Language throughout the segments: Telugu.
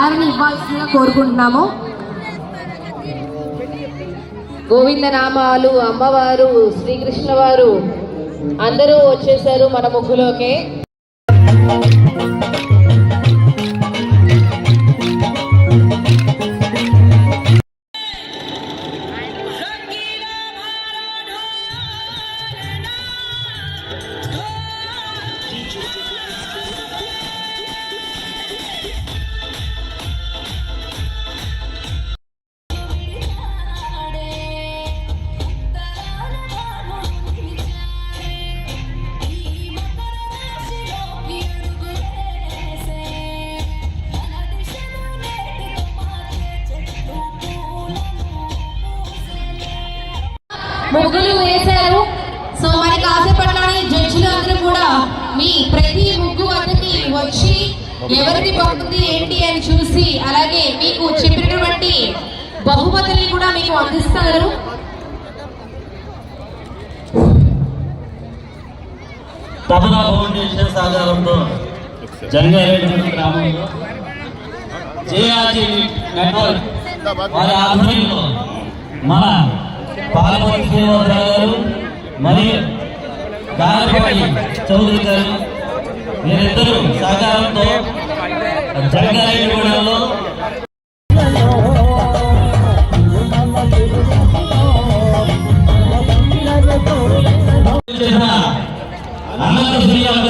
వారిని ఇవ్వాల్సిందిగా కోరుకుంటున్నాము. గోవింద నామాలు అమ్మవారు శ్రీకృష్ణ వారు అందరూ వచ్చేసారు మన ముగ్గులోకే. ముగ్గులు వేశారు. సో మరి కాసేపట్లోనే జడ్జిలు అందరూ కూడా మీ ప్రతి ముగ్గు వద్దకి వచ్చి ఎవరిది బాగుంది ఏంటి అని చూసి అలాగే మీకు చెప్పినటువంటి బహుమతుల్ని కూడా మీకు అందిస్తారు. తపదా ఫౌండేషన్ సహకారంతో జంగారెడ్డి గ్రామంలో జేఆర్జీ నెట్వర్క్ వారి ఆధ్వర్యంలో మన పాలపతి శ్రీనివాసరావు గారు మరియు గారపాటి చౌదరి గారు వీరిద్దరూ సహకారంతో జంగారెడ్డిగూడెంలో చేసిన అనంత శ్రీరామ్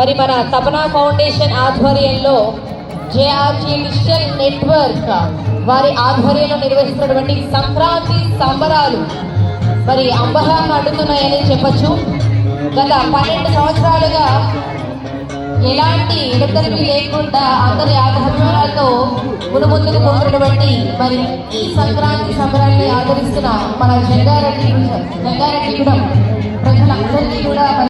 మరి మన తపనా ఫౌండేషన్ ఆధ్వర్యంలో జేఆర్జీ డిజిటల్ నెట్వర్క్ వారి ఆధ్వర్యంలో నిర్వహిస్తున్నటువంటి సంక్రాంతి సంబరాలు మరి అంబరాన్ని అడ్డుతున్నాయని చెప్పచ్చు. గత పన్నెండు సంవత్సరాలుగా ఎలాంటి ఎడతెరిపి లేకుండా అందరి ఆధ్వర్యాలతో మునుముందుకు పోతున్నటువంటి మరి ఈ సంక్రాంతి సంబరాన్ని ఆదరిస్తున్న మన జంగారెడ్డి జంగారెడ్డి కూడా ప్రజలందరికీ కూడా